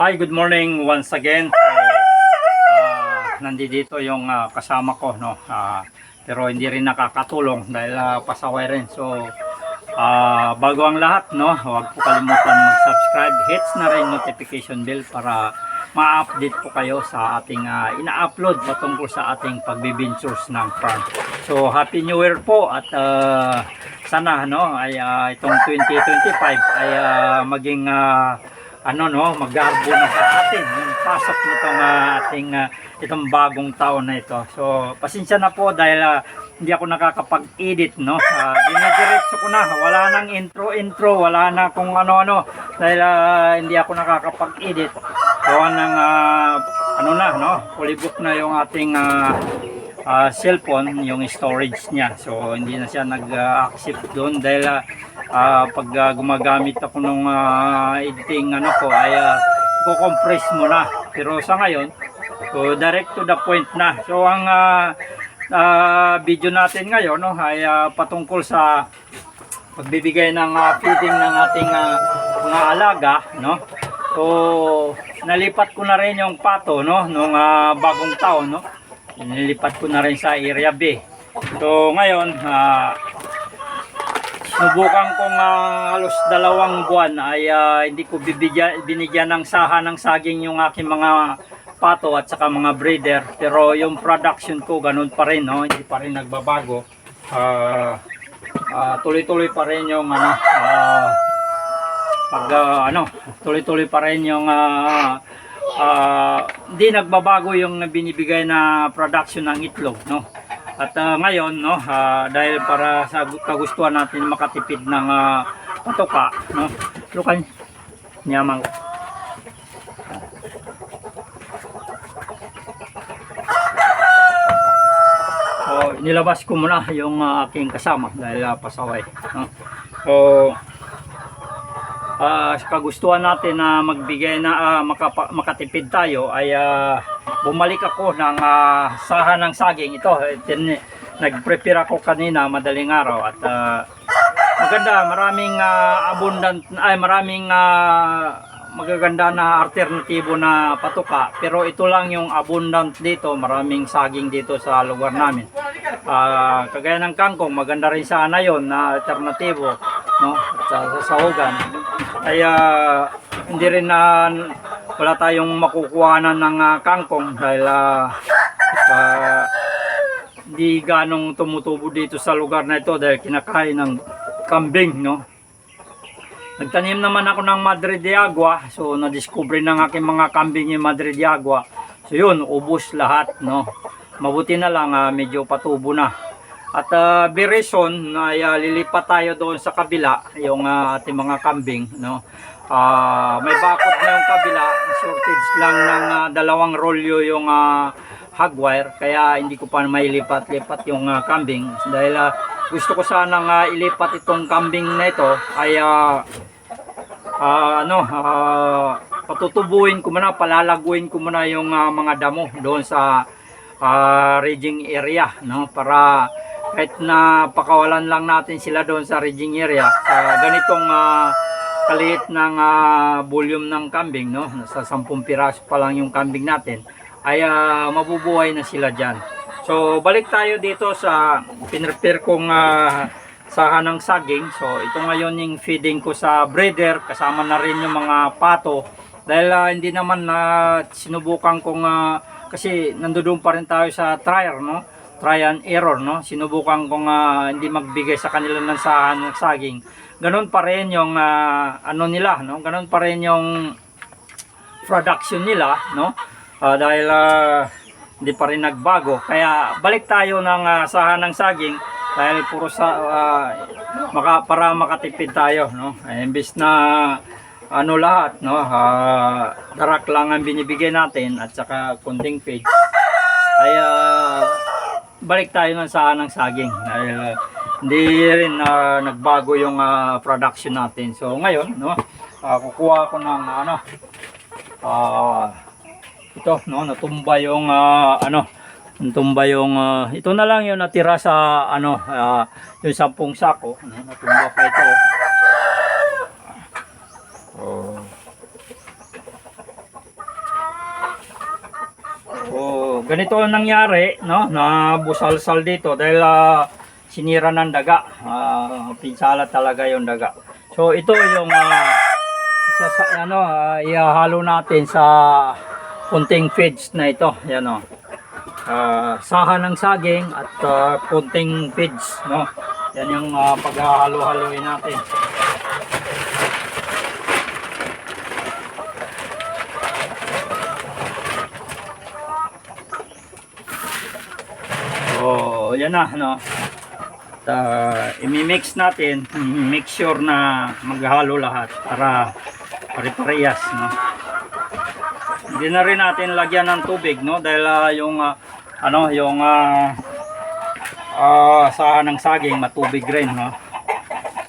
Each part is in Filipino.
Hi, good morning once again. So, ah, nandito yung ah, kasama ko, no? Ah, pero hindi rin nakakatulong dahil ah, pasaway rin. So, ah, bago ang lahat, no? Huwag po kalimutan mag-subscribe. Hits na rin notification bell para ma-update po kayo sa ating ah, ina-upload patungkol sa ating pagbibintures ng farm. So, Happy New Year po at ah, sana no ay ah, itong 2025 ay ah, maging ah, ano no maggarbo na sa atin yung pasok nitong ah, ating ah, itong bagong taon na ito. So pasensya na po dahil ah, hindi ako nakakapag-edit no. Uh, dinidiretso ko na wala nang intro intro, wala na kung ano-ano dahil ah, hindi ako nakakapag-edit. Gawa ng ah, ano na no, fully na yung ating ah, ah, cellphone, yung storage niya. So hindi na siya nag-accept doon dahil ah, ah, pag ah, gumagamit ako ng ah, editing ano ko ay uh, compress mo na. Pero sa ngayon, so direct to the point na. So ang ah, ah, video natin ngayon no ay ah, patungkol sa pagbibigay ng ah, feeding ng ating ah, mga alaga no. So nalipat ko na rin yung pato no nung ah, bagong taon no. Nilipat ko na rin sa area B. So ngayon, ah, subukan kong ah, halos dalawang buwan ay ah, hindi ko bibigyan, binigyan ng saha ng saging yung aking mga pato at saka mga breeder. Pero yung production ko ganun pa rin, no? hindi pa rin nagbabago. Ah, ah, tuloy-tuloy pa rin yung ano, ah, pag ah, ano, tuloy-tuloy pa rin yung ah, ah, hindi nagbabago yung binibigay na production ng itlog, no? At ah, ngayon, no, ah, dahil para sa gu- kagustuhan natin makatipid ng ah, patoka, no? Lukan nyamang So, nilabas ko muna yung ah, aking kasama dahil ah, pasaway, no? So, sa kagustuhan natin na magbigay na ah, makapa- makatipid tayo ay ah, bumalik ako ng ah, saha ng saging. Ito Eh, tin, nag-prepare ako kanina madaling araw at ah, maganda maraming ah, abundant ay maraming ah, magaganda na alternatibo na patuka. Pero ito lang yung abundant dito maraming saging dito sa lugar namin. Ah, kagaya ng kangkong maganda rin sana yon na alternatibo no? Sa, sa sahugan kaya hindi rin na wala tayong makukuhanan ng ah, kangkong dahil ah, ah, hindi ganong tumutubo dito sa lugar na ito dahil kinakain ng kambing no Nagtanim naman ako ng Madre de Agua. So, na-discover ng aking mga kambing yung Madre de Agua. So, yun, ubos lahat, no. Mabuti na lang, ah, medyo patubo na. At uh, very soon, ay ah, lilipat tayo doon sa kabila, yung ah, ating mga kambing, no. Ah, may bakod na yung kabila, shortage lang ng ah, dalawang rolyo yung ah, hagwire, kaya hindi ko pa mailipat-lipat yung ah, kambing. Dahil ah, gusto ko sanang ah, ilipat itong kambing na ito, ay ah, ah, ano, ah, patutubuin ko muna, palalaguin ko muna yung ah, mga damo doon sa ah, raging area, no? Para kahit na pakawalan lang natin sila doon sa raging area, sa ganitong ah, kaliit ng ah, volume ng kambing, no? Sa 10 piraso pa lang yung kambing natin, ay ah, mabubuhay na sila dyan. So, balik tayo dito sa pinrepare kong ah, saha ng saging. So, ito ngayon yung feeding ko sa breeder. Kasama na rin yung mga pato. Dahil ah, hindi naman na sinubukan kong, ah, kasi nandoon pa rin tayo sa trial, no? Try and error, no? Sinubukan kong ah, hindi magbigay sa kanila ng saha ng saging. Ganon pa rin yung ah, ano nila, no? Ganon pa rin yung production nila, no? Ah, dahil ah, hindi pa rin nagbago. Kaya balik tayo ng ah, saha ng saging dahil puro sa ah, maka, para makatipid tayo, no? Eh, imbis na ano lahat, no? Ah, darak lang ang binibigay natin at saka konting feed. Ay ah, balik tayo ng saha ng saging dahil ah, hindi rin ah, nagbago yung ah, production natin. So ngayon, no? ah, kukuha ko ng ano ah ito no natumba yung ah, ano natumba yung ah, ito na lang yung natira sa ano ah, yung sampung sako ano, natumba pa ito ganito ang nangyari, no? Na busalsal dito dahil ah, sinira ng daga. Ah, pinsala talaga yung daga. So ito yung ah, isa sa ano, ah, ihahalo natin sa kunting feeds na ito. Yan oh. Ah, saha ng saging at ah, kunting feeds, no? Yan yung ah, paghahalo-haloin natin. Oh, yan na, no. Uh, imi-mix natin, make sure na maghalo lahat para pare-parehas, no. Hindi na rin natin lagyan ng tubig, no, dahil ah, yung ah, ano, yung ah ah, saha ng saging matubig rin, no.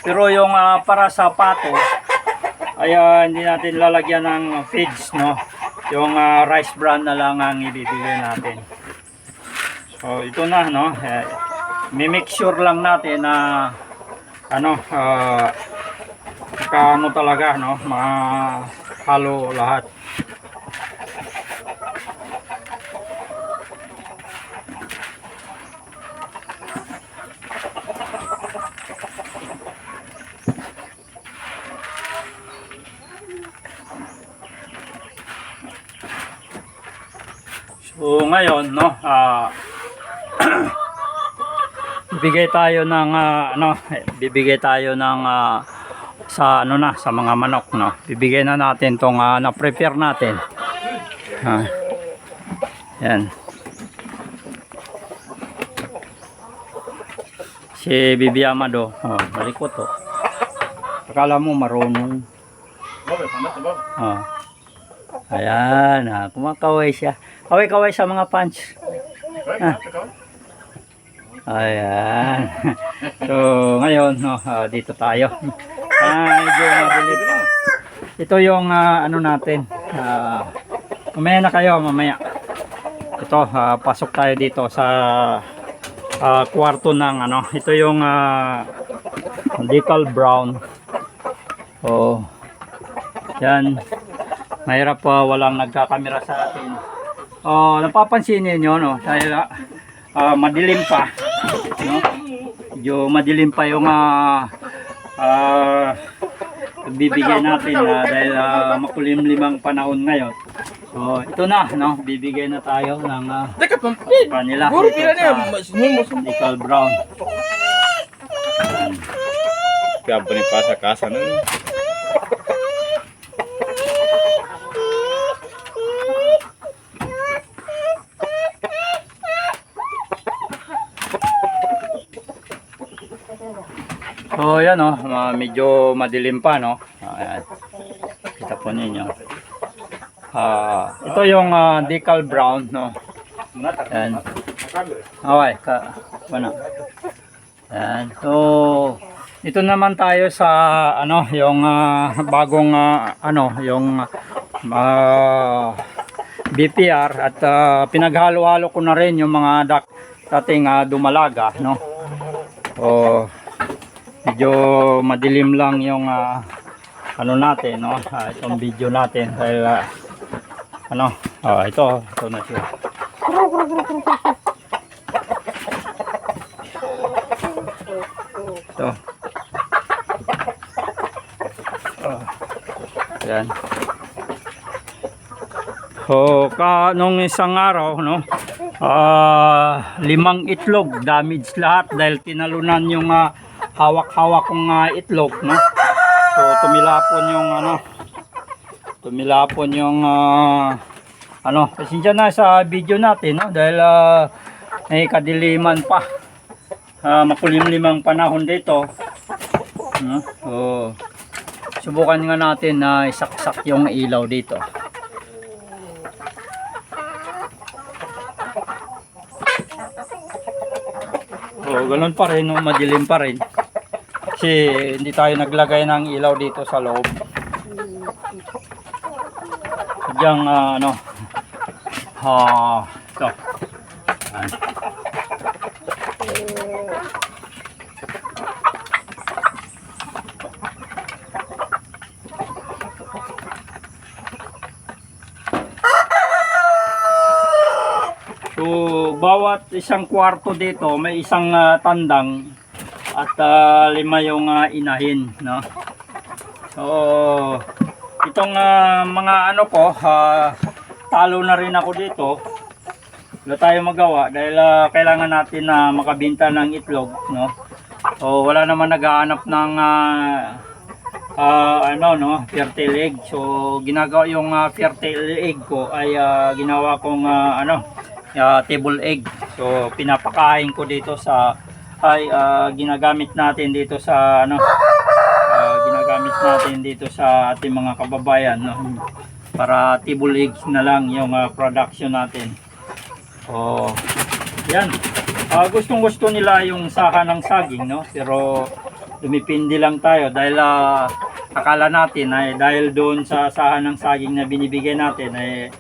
Pero yung ah, para sa pato ay ah, hindi natin lalagyan ng feeds, no. Yung ah, rice bran na lang ang ibibigay natin. So ito na no. Eh, make sure lang natin na ano ah kaano talaga no, mahalo lahat. So ngayon no, ah bibigay tayo ng ah, ano, bibigay tayo ng ah, sa ano na sa mga manok no. Bibigay na natin tong ah, na-prepare natin. Ah. Yan. Si Bibi Amado, oh, malikot to. Akala mo marunong. Oh. Ayan, ah, kumakaway siya. Kaway-kaway sa mga punch. Ah. Ayan. So, ngayon, no, ah, dito tayo. Ah, medyo madilim pa. Ito yung ah, ano natin. Ah, mamaya na kayo, mamaya. Ito, ah, pasok tayo dito sa ah, kwarto ng ano. Ito yung ah, decal brown. Oh. Yan. Mahirap pa walang nagkakamera sa atin. Oh, napapansin niyo no, dahil ah, madilim pa, no? Medyo madilim pa yung ah ah, bibigyan natin ah, dahil ah, makulimlimang panahon ngayon. So, ito na, no? Bibigay na tayo ng dito pila sa. Nickel Brown. Kaya ba ni pasa kasa na? So, yan oh, ma- medyo madilim pa, no? Ayan. Kita po ninyo. Ah, ito yung ah, decal brown, no? Yan. Okay, ka, ano? Yan. So, ito naman tayo sa ano, yung ah, bagong ah, ano, yung ah, BPR at ah, pinaghalo-halo ko na rin yung mga dak dating ah, dumalaga, no? O medyo madilim lang yung ah, ano natin, no? Ah, itong video natin dahil ah, ano, ah, ito, ito na siya. Ito. Oh. Yan. So, ka nung isang araw, no? Ah, limang itlog damage lahat dahil tinalunan yung ah, hawak-hawak kong ah, itlog, no? So, tumilapon yung ano, tumilapon yung ah, ano, pasensya na sa video natin, no? Dahil ah, may kadiliman pa. Ah, makulimlimang panahon dito. No? So, subukan nga natin na isaksak yung ilaw dito. Oh, ganun pa rin, no? madilim pa rin. Kasi hindi tayo naglagay ng ilaw dito sa loob. Sadyang ah, ano, ah, ito. So, bawat isang kwarto dito, may isang ah, tandang at ah, lima yung ah, inahin, no? So, itong ah, mga ano ko, ah, talo na rin ako dito. Wala tayo magawa dahil ah, kailangan natin na makabinta ng itlog, no? So, wala naman naghahanap ng ah, ah, ano no, fertile egg. So, ginagawa yung ah, fertile egg ko ay ah, ginawa kong ah, ano, ah, table egg. So, pinapakain ko dito sa ay ah, ginagamit natin dito sa ano ah, ginagamit natin dito sa ating mga kababayan no para table eggs na lang yung ah, production natin. So, yan. Ah, gustong gusto nila yung saka ng saging no pero lumipindi lang tayo dahil ah, akala natin ay dahil doon sa sahan ng saging na binibigay natin ay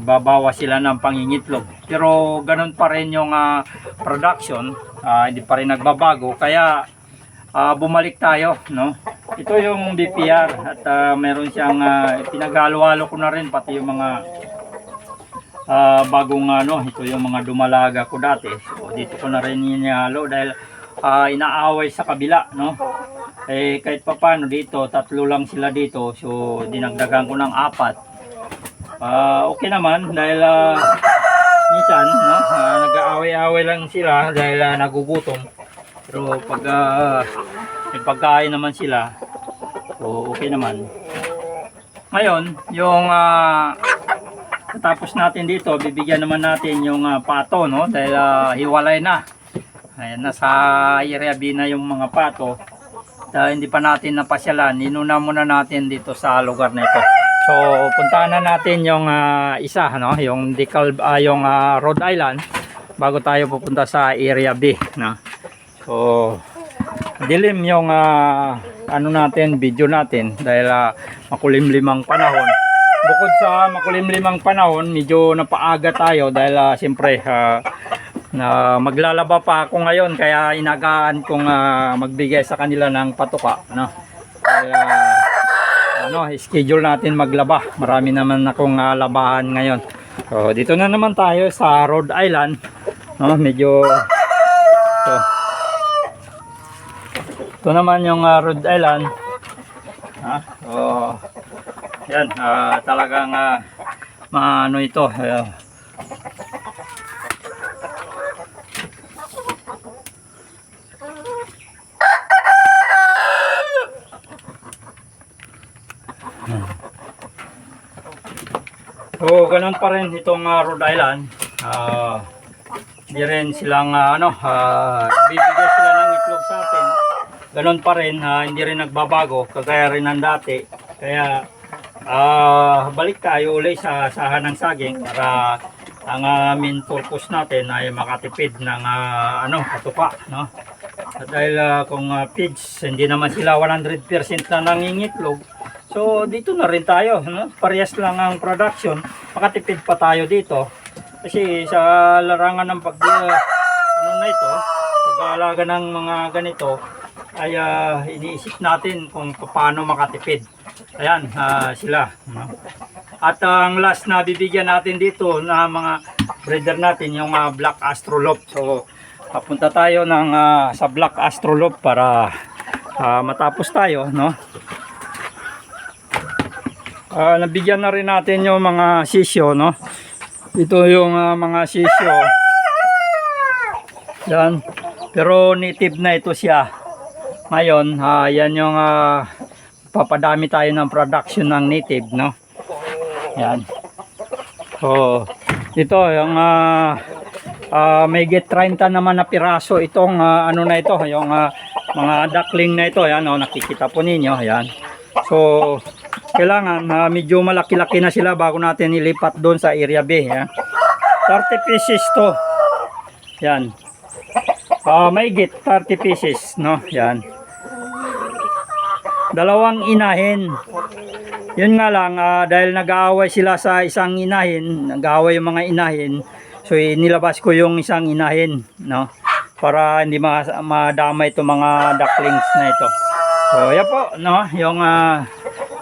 babawa sila ng pangingitlog. Pero ganun pa rin yung ah, production, ah, hindi pa rin nagbabago kaya ah, bumalik tayo, no? Ito yung BPR at ah, meron siyang uh, pinaghalo-halo ko na rin pati yung mga ah, bagong ano, ito yung mga dumalaga ko dati. So dito ko na rin inihalo dahil ah, inaaway sa kabila, no? Eh kahit papano dito, tatlo lang sila dito. So dinagdagan ko ng apat. Ah, okay naman dahil ah, minsan, no, ah, nag-aaway-aaway lang sila dahil ah, nagugutom. Pero pag may pagkain naman sila, so okay naman. Ngayon, yung ah, tapos natin dito, bibigyan naman natin yung ah, pato, no? Dahil ah, hiwalay na. Ayan, nasa area B na yung mga pato. Dahil hindi pa natin napasyalan, inuna muna natin dito sa lugar na ito. So, puntahan na natin yung ah, isa, no? Yung Decal, ah, yung ah, Rhode Island bago tayo pupunta sa area B, no? So, dilim yung ah, ano natin, video natin dahil ah, makulimlimang panahon. Bukod sa makulimlimang panahon, medyo napaaga tayo dahil ah, siyempre ah, na maglalaba pa ako ngayon kaya inagaan kong ah, magbigay sa kanila ng patuka, no? Kaya ano, schedule natin maglaba. Marami naman akong ah, labahan ngayon. So, dito na naman tayo sa Rhode Island. No, medyo ito. Ito naman yung ah, Rhode Island. Ha? Oh. Yan, ah, talagang ah, maano ito. ah, So, ganun pa rin itong ah, Rhode Island. Ah, Hindi rin silang ah, ano, ah, bibigay sila ng itlog sa atin. Ganun pa rin, ah, hindi rin nagbabago, kagaya rin ng dati. Kaya, ah, balik tayo ulit sa sahan ng saging para ang ah, main purpose natin ay makatipid ng ah, ano, katupa, no? At dahil ah, kung ah, pigs, hindi naman sila 100% na nangingitlog, So dito na rin tayo, no? Parehas lang ang production. Makatipid pa tayo dito. Kasi sa larangan ng pag uh, ano na ito, pag-aalaga ng mga ganito ay ah, iniisip natin kung paano makatipid. Ayan, ah, sila. no? At ang last na bibigyan natin dito na mga breeder natin yung ah, Black Astrolop. So papunta tayo ng ah, sa Black Astrolop para ah, matapos tayo, no? Ah, nabigyan na rin natin yung mga sisyo, no? Ito yung ah, mga sisyo. Yan. Pero native na ito siya. Ngayon, ah, yan yung ah, papadami tayo ng production ng native, no? Yan. So, ito yung ah, ah, may get 30 naman na piraso itong ah, ano na ito, yung ah, mga duckling na ito, yan, oh, nakikita po ninyo, yan. So, kailangan na medyo malaki-laki na sila bago natin ilipat doon sa area B. Yan. 30 pieces to. Yan. Ah, may git 30 pieces, no? Yan. Dalawang inahin. Yun nga lang, ah, dahil nag-aaway sila sa isang inahin, nag-aaway yung mga inahin, so nilabas ko yung isang inahin, no? Para hindi ma madama itong mga ducklings na ito. So, yan po, no? Yung ah,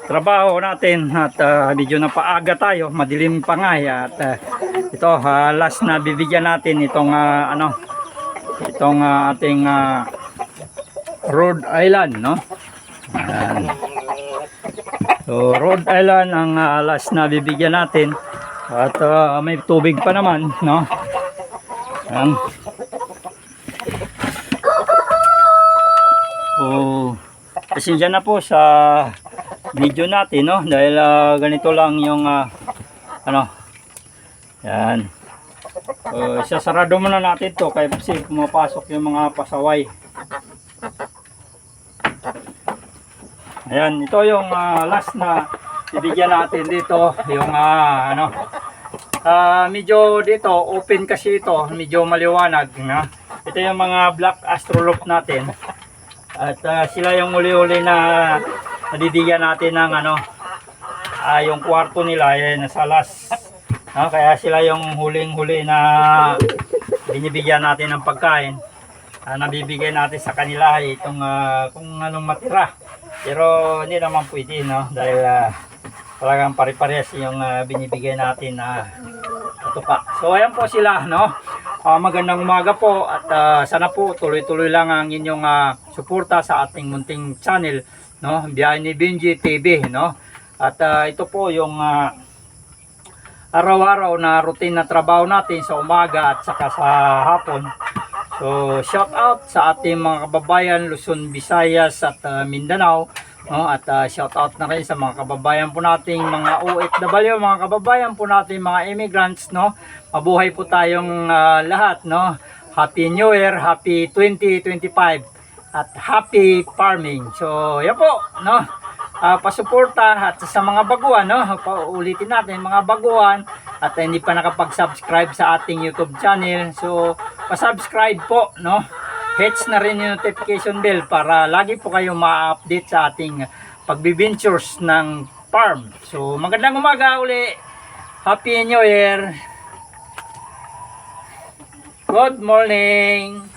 trabaho natin at ah, medyo na paaga tayo, madilim pa nga eh, at ah, ito ah, last na bibigyan natin itong ah, ano itong ah, ating ah, Rhode Island no. Ayan. So Rhode Island ang ah, last na bibigyan natin at ah, may tubig pa naman no. Ayan. Oh, pasensya na po sa video natin, no? Dahil ah, ganito lang yung, ah, ano, yan. So, isasarado muna natin to kaya kasi pumapasok yung mga pasaway. Ayan, ito yung ah, last na bibigyan natin dito, yung ah, ano, ah, medyo dito, open kasi ito, medyo maliwanag, no? Ito yung mga black astrolop natin. At ah, sila yung uli-uli na nabibigyan natin ng ano, ah, yung kwarto nila ay nasa last. No? Kaya sila yung huling-huli na binibigyan natin ng pagkain. Ah, nabibigay natin sa kanila ay itong ah, kung anong matira. Pero hindi naman pwede, no? Dahil ah, talagang pare-pares yung ah, binibigay natin na tupa. So ayan po sila, no? Ah, magandang umaga po at ah, sana po tuloy-tuloy lang ang inyong ah, suporta sa ating munting channel, no? Biyahe ni Benji TV, no? At ah, ito po yung ah, araw-araw na routine na trabaho natin sa umaga at saka sa hapon. So, shout out sa ating mga kababayan Luzon, Visayas at ah, Mindanao. No? At ah, shout out na rin sa mga kababayan po nating mga OFW, mga kababayan po nating mga immigrants, no? Mabuhay po tayong ah, lahat, no? Happy New Year, Happy 2025 at Happy Farming. So, yan po, no? Ah, pasuporta at sa mga baguhan, no? Paulitin natin mga baguhan at hindi pa nakapag-subscribe sa ating YouTube channel. So, pa-subscribe po, no? Hits na rin yung notification bell para lagi po kayo ma-update sa ating pagbibintures ng farm. So, magandang umaga uli. Happy New Year. Good morning.